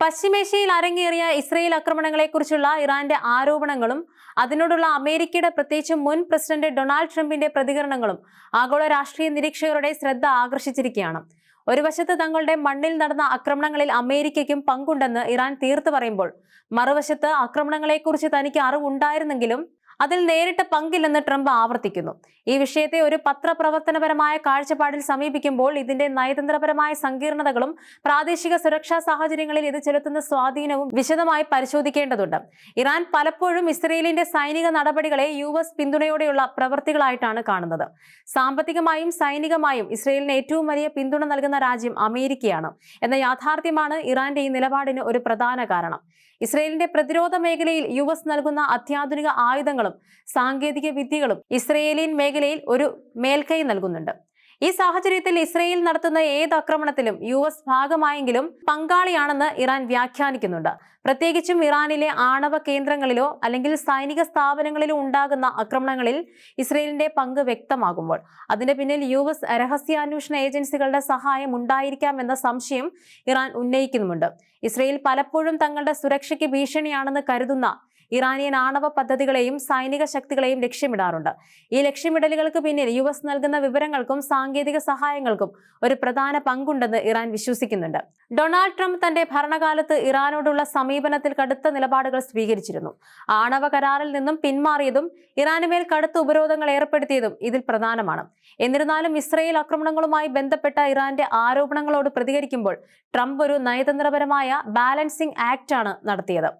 പശ്ചിമേഷ്യയിൽ അരങ്ങേറിയ ഇസ്രയേൽ ആക്രമണങ്ങളെക്കുറിച്ചുള്ള ഇറാന്റെ ആരോപണങ്ങളും അതിനോടുള്ള അമേരിക്കയുടെ പ്രത്യേകിച്ച് മുൻ പ്രസിഡന്റ് ഡൊണാൾഡ് ട്രംപിന്റെ പ്രതികരണങ്ങളും ആഗോള രാഷ്ട്രീയ നിരീക്ഷകരുടെ ശ്രദ്ധ ആകർഷിച്ചിരിക്കുകയാണ്. ഒരു വശത്ത് തങ്ങളുടെ മണ്ണിൽ നടന്ന ആക്രമണങ്ങളിൽ അമേരിക്കയ്ക്കും പങ്കുണ്ടെന്ന് ഇറാൻ തീർത്തു പറയുമ്പോൾ മറുവശത്ത് ആക്രമണങ്ങളെക്കുറിച്ച് തനിക്ക് അറിവുണ്ടായിരുന്നെങ്കിലും അതിൽ നേരിട്ട് പങ്കില്ലെന്ന് ട്രംപ് ആവർത്തിക്കുന്നു. ഈ വിഷയത്തെ ഒരു പത്രപ്രവർത്തനപരമായ കാഴ്ചപ്പാടിൽ സമീപിക്കുമ്പോൾ ഇതിന്റെ നയതന്ത്രപരമായ സങ്കീർണതകളും പ്രാദേശിക സുരക്ഷാ സാഹചര്യങ്ങളിൽ ഇത് ചെലുത്തുന്ന സ്വാധീനവും വിശദമായി പരിശോധിക്കേണ്ടതുണ്ട്. ഇറാൻ പലപ്പോഴും ഇസ്രയേലിന്റെ സൈനിക നടപടികളെ യു എസ് പിന്തുണയോടെയുള്ള പ്രവൃത്തികളായിട്ടാണ് കാണുന്നത്. സാമ്പത്തികമായും സൈനികമായും ഇസ്രയേലിന് ഏറ്റവും വലിയ പിന്തുണ നൽകുന്ന രാജ്യം അമേരിക്കയാണ്. എന്ന യാഥാർത്ഥ്യമാണ് ഇറാന്റെ ഈ നിലപാടിന് ഒരു പ്രധാന കാരണം. ഇസ്രയേലിന്റെ പ്രതിരോധ മേഖലയിൽ യു എസ് നൽകുന്ന അത്യാധുനിക ആയുധങ്ങളും സാങ്കേതിക വിദ്യകളും ഇസ്രയേലിയൻ മേഖലയിൽ ഒരു മേൽക്കൈ നൽകുന്നുണ്ട്. ഈ സാഹചര്യത്തിൽ ഇസ്രയേൽ നടത്തുന്ന ഏത് ആക്രമണത്തിലും യു എസ് ഭാഗമായെങ്കിലും പങ്കാളിയാണെന്ന് ഇറാൻ വ്യാഖ്യാനിക്കുന്നുണ്ട്. പ്രത്യേകിച്ചും ഇറാനിലെ ആണവ കേന്ദ്രങ്ങളിലോ അല്ലെങ്കിൽ സൈനിക സ്ഥാപനങ്ങളിലോ ഉണ്ടാകുന്ന ആക്രമണങ്ങളിൽ ഇസ്രയേലിന്റെ പങ്ക് വ്യക്തമാകുമ്പോൾ. അതിന്റെ പിന്നിൽ യു എസ് രഹസ്യാന്വേഷണ ഏജൻസികളുടെ സഹായം ഉണ്ടായിരിക്കാമെന്ന സംശയം ഇറാൻ ഉന്നയിക്കുന്നുമുണ്ട്. ഇസ്രയേൽ പലപ്പോഴും തങ്ങളുടെ സുരക്ഷയ്ക്ക് ഭീഷണിയാണെന്ന് കരുതുന്ന ഇറാനിയൻ ആണവ പദ്ധതികളെയും സൈനിക ശക്തികളെയും ലക്ഷ്യമിടാറുണ്ട്. ഈ ലക്ഷ്യമിടലുകൾക്ക് പിന്നിൽ യു എസ് നൽകുന്ന വിവരങ്ങൾക്കും സാങ്കേതിക സഹായങ്ങൾക്കും ഒരു പ്രധാന പങ്കുണ്ടെന്ന് ഇറാൻ വിശ്വസിക്കുന്നുണ്ട്. ഡൊണാൾഡ് ട്രംപ് തന്റെ ഭരണകാലത്ത് ഇറാനോടുള്ള സമീപനത്തിൽ കടുത്ത നിലപാടുകൾ സ്വീകരിച്ചിരുന്നു. ആണവ കരാറിൽ നിന്നും പിന്മാറിയതും ഇറാനുമേൽ കടുത്ത ഉപരോധങ്ങൾ ഏർപ്പെടുത്തിയതും ഇതിൽ പ്രധാനമാണ്. എന്നിരുന്നാലും ഇസ്രയേൽ ആക്രമണങ്ങളുമായി ബന്ധപ്പെട്ട ഇറാന്റെ ആരോപണങ്ങളോട് പ്രതികരിക്കുമ്പോൾ ട്രംപ് ഒരു നയതന്ത്രപരമായ ബാലൻസിംഗ് ആക്ട് ആണ് നടത്തിയത്.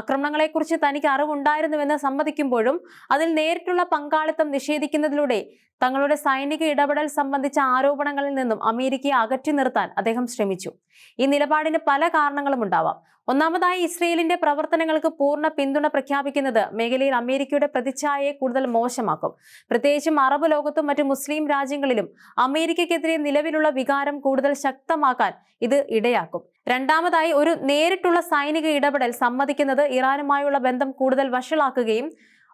ആക്രമണങ്ങളെക്കുറിച്ച് തനിക്ക് അറിവുണ്ടായിരുന്നുവെന്ന് സമ്മതിക്കുമ്പോഴും അതിൽ നേരിട്ടുള്ള പങ്കാളിത്തം നിഷേധിക്കുന്നതിലൂടെ തങ്ങളുടെ സൈനിക ഇടപെടൽ സംബന്ധിച്ച ആരോപണങ്ങളിൽ നിന്നും അമേരിക്കയെ അകറ്റി നിർത്താൻ അദ്ദേഹം ശ്രമിച്ചു. ഈ നിലപാടിന് പല കാരണങ്ങളും ഉണ്ടാവാം. ഒന്നാമതായി ഇസ്രയേലിന്റെ പ്രവർത്തനങ്ങൾക്ക് പൂർണ പിന്തുണ പ്രഖ്യാപിക്കുന്നത് മേഖലയിൽ അമേരിക്കയുടെ പ്രതിച്ഛായയെ കൂടുതൽ മോശമാക്കും. പ്രത്യേകിച്ചും അറബ് ലോകത്തും മറ്റ് മുസ്ലിം രാജ്യങ്ങളിലും അമേരിക്കയ്ക്കെതിരെ നിലവിലുള്ള വികാരം കൂടുതൽ ശക്തമാക്കാൻ ഇത് ഇടയാക്കും. രണ്ടാമതായി ഒരു നേരിട്ടുള്ള സൈനിക ഇടപെടൽ സമ്മതിക്കുന്നത് ഇറാനുമായുള്ള ബന്ധം കൂടുതൽ വഷളാക്കുകയും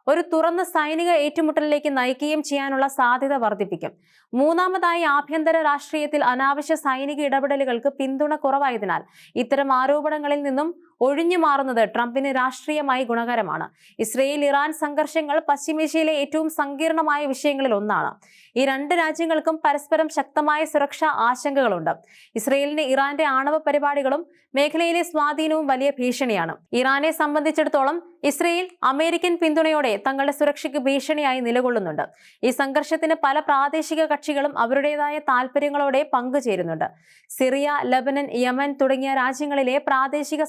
ഒരു തുറന്ന സൈനിക ഏറ്റുമുട്ടലിലേക്ക് നയിക്കുകയും ചെയ്യാനുള്ള സാധ്യത വർദ്ധിപ്പിക്കും. മൂന്നാമതായി ആഭ്യന്തര രാഷ്ട്രീയത്തിൽ അനാവശ്യ സൈനിക ഇടപെടലുകൾക്ക് പിന്തുണ കുറവായതിനാൽ ഇത്തരം ആരോപണങ്ങളിൽ നിന്നും ഒഴിഞ്ഞു മാറുന്നത് ട്രംപിന് രാഷ്ട്രീയമായി ഗുണകരമാണ്. ഇസ്രയേൽ ഇറാൻ സംഘർഷങ്ങൾ പശ്ചിമേഷ്യയിലെ ഏറ്റവും സങ്കീർണമായ വിഷയങ്ങളിൽ ഒന്നാണ്. ഈ രണ്ട് രാജ്യങ്ങൾക്കും പരസ്പരം ശക്തമായ സുരക്ഷാ ആശങ്കകളുണ്ട്. ഇസ്രയേലിന് ഇറാന്റെ ആണവ പരിപാടികളും മേഖലയിലെ സ്വാധീനവും വലിയ ഭീഷണിയാണ്. ഇറാനെ സംബന്ധിച്ചിടത്തോളം ഇസ്രയേൽ അമേരിക്കൻ പിന്തുണയോടെ തങ്ങളുടെ സുരക്ഷയ്ക്ക് ഭീഷണിയായി നിലകൊള്ളുന്നുണ്ട്. ഈ സംഘർഷത്തിന് പല പ്രാദേശിക കക്ഷികളും അവരുടേതായ താല്പര്യങ്ങളോടെ പങ്കുചേരുന്നുണ്ട്. സിറിയ ലബനൻ യമൻ തുടങ്ങിയ രാജ്യങ്ങളിലെ പ്രാദേശിക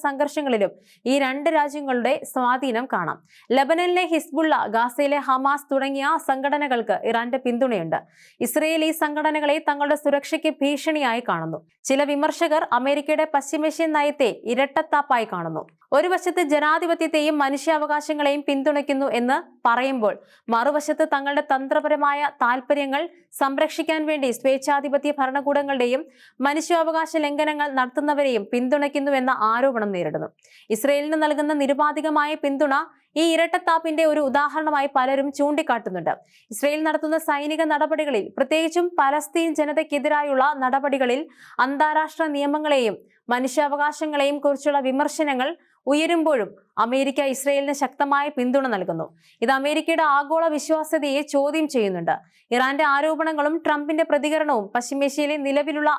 സംഘർഷങ്ങളിലും ഈ രണ്ട് രാജ്യങ്ങളുടെ സ്വാധീനം കാണാം. ലബനനിലെ ഹിസ്ബുള്ള ഗാസയിലെ ഹമാസ് തുടങ്ങിയ സംഘടനകൾക്ക് ഇറാന്റെ പിന്തുണയുണ്ട്. ഇസ്രയേൽ ഈ സംഘടനകളെ തങ്ങളുടെ സുരക്ഷയ്ക്ക് ഭീഷണിയായി കാണുന്നു. ചില വിമർശകർ അമേരിക്കയുടെ പശ്ചിമേഷ്യൻ നയത്തെ ഇരട്ടത്താപ്പായി കാണുന്നു. ഒരു വശത്ത് ജനാധിപത്യത്തെയും മനുഷ്യാവകാശങ്ങളെയും പിന്തുണയ്ക്കുന്നു എന്ന് പറയുമ്പോൾ മറുവശത്ത് തങ്ങളുടെ തന്ത്രപരമായ താല്പര്യങ്ങൾ സംരക്ഷിക്കാൻ വേണ്ടി സ്വേച്ഛാധിപത്യ ഭരണകൂടങ്ങളുടെയും മനുഷ്യാവകാശ ലംഘനങ്ങൾ നടത്തുന്നവരെയും പിന്തുണയ്ക്കുന്നുവെന്ന ആരോപണം നേരിടുന്നു. ഇസ്രയേലിന് നൽകുന്ന നിരുപാധികമായ പിന്തുണ ഈ ഇരട്ടത്താപ്പിന്റെ ഒരു ഉദാഹരണമായി പലരും ചൂണ്ടിക്കാട്ടുന്നുണ്ട്. ഇസ്രയേൽ നടത്തുന്ന സൈനിക നടപടികളിൽ പ്രത്യേകിച്ചും പലസ്തീൻ ജനതയ്ക്കെതിരായുള്ള നടപടികളിൽ അന്താരാഷ്ട്ര നിയമങ്ങളെയും മനുഷ്യാവകാശങ്ങളെയും കുറിച്ചുള്ള വിമർശനങ്ങൾ ഉയരുമ്പോഴും അമേരിക്ക ഇസ്രയേലിന് ശക്തമായ പിന്തുണ നൽകുന്നു. ഇത് അമേരിക്കയുടെ ആഗോള വിശ്വാസ്യതയെ ചോദ്യം ചെയ്യുന്നുണ്ട്. ഇറാന്റെ ആരോപണങ്ങളും ട്രംപിന്റെ പ്രതികരണവും പശ്ചിമേഷ്യയിലെ നിലവിലുള്ള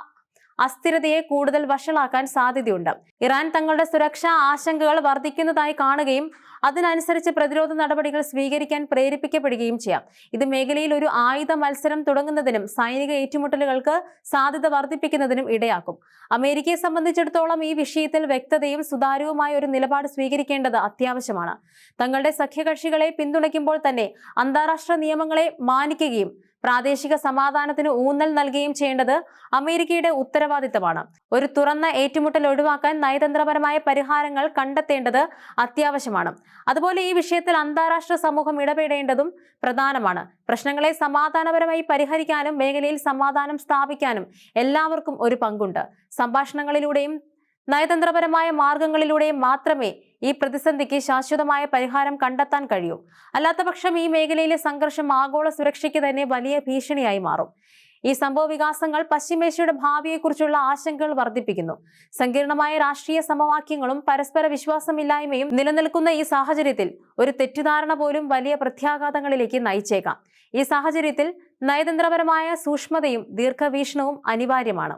അസ്ഥിരതയെ കൂടുതൽ വഷളാക്കാൻ സാധ്യതയുണ്ട്. ഇറാൻ തങ്ങളുടെ സുരക്ഷാ ആശങ്കകൾ വർദ്ധിക്കുന്നതായി കാണുകയും അതിനനുസരിച്ച് പ്രതിരോധ നടപടികൾ സ്വീകരിക്കാൻ പ്രേരിപ്പിക്കപ്പെടുകയും ചെയ്യാം. ഇത് മേഖലയിൽ ഒരു ആയുധ മത്സരം തുടങ്ങുന്നതിനും സൈനിക ഏറ്റുമുട്ടലുകൾക്ക് സാധ്യത വർദ്ധിപ്പിക്കുന്നതിനും ഇടയാക്കും. അമേരിക്കയെ സംബന്ധിച്ചിടത്തോളം ഈ വിഷയത്തിൽ വ്യക്തതയും സുതാര്യവുമായ ഒരു നിലപാട് സ്വീകരിക്കേണ്ടത് അത്യാവശ്യമാണ്. തങ്ങളുടെ സഖ്യകക്ഷികളെ പിന്തുണയ്ക്കുമ്പോൾ തന്നെ അന്താരാഷ്ട്ര നിയമങ്ങളെ മാനിക്കുകയും പ്രാദേശിക സമാധാനത്തിന് ഊന്നൽ നൽകുകയും ചെയ്യേണ്ടത് അമേരിക്കയുടെ ഉത്തരവാദിത്തമാണ്. ഒരു തുറന്ന ഏറ്റുമുട്ടൽ ഒഴിവാക്കാൻ നയതന്ത്രപരമായ പരിഹാരങ്ങൾ കണ്ടെത്തേണ്ടത് അത്യാവശ്യമാണ്. അതുപോലെ ഈ വിഷയത്തിൽ അന്താരാഷ്ട്ര സമൂഹം ഇടപെടേണ്ടതും പ്രധാനമാണ്. പ്രശ്നങ്ങളെ സമാധാനപരമായി പരിഹരിക്കാനും മേഖലയിൽ സമാധാനം സ്ഥാപിക്കാനും എല്ലാവർക്കും ഒരു പങ്കുണ്ട്. സംഭാഷണങ്ങളിലൂടെയും നയതന്ത്രപരമായ മാർഗങ്ങളിലൂടെയും മാത്രമേ ഈ പ്രതിസന്ധിക്ക് ശാശ്വതമായ പരിഹാരം കണ്ടെത്താൻ കഴിയും. അല്ലാത്തപക്ഷം ഈ മേഖലയിലെ സംഘർഷം ആഗോള സുരക്ഷയ്ക്ക് തന്നെ വലിയ ഭീഷണിയായി മാറും. ഈ സംഭവ വികാസങ്ങൾ പശ്ചിമേഷ്യയുടെ ഭാവിയെക്കുറിച്ചുള്ള ആശങ്കകൾ വർദ്ധിപ്പിക്കുന്നു. സങ്കീർണമായ രാഷ്ട്രീയ സമവാക്യങ്ങളും പരസ്പര വിശ്വാസമില്ലായ്മയും നിലനിൽക്കുന്ന ഈ സാഹചര്യത്തിൽ ഒരു തെറ്റിദ്ധാരണ പോലും വലിയ പ്രത്യാഘാതങ്ങളിലേക്ക് നയിച്ചേക്കാം. ഈ സാഹചര്യത്തിൽ നയതന്ത്രപരമായ സൂക്ഷ്മതയും ദീർഘവീക്ഷണവും അനിവാര്യമാണ്.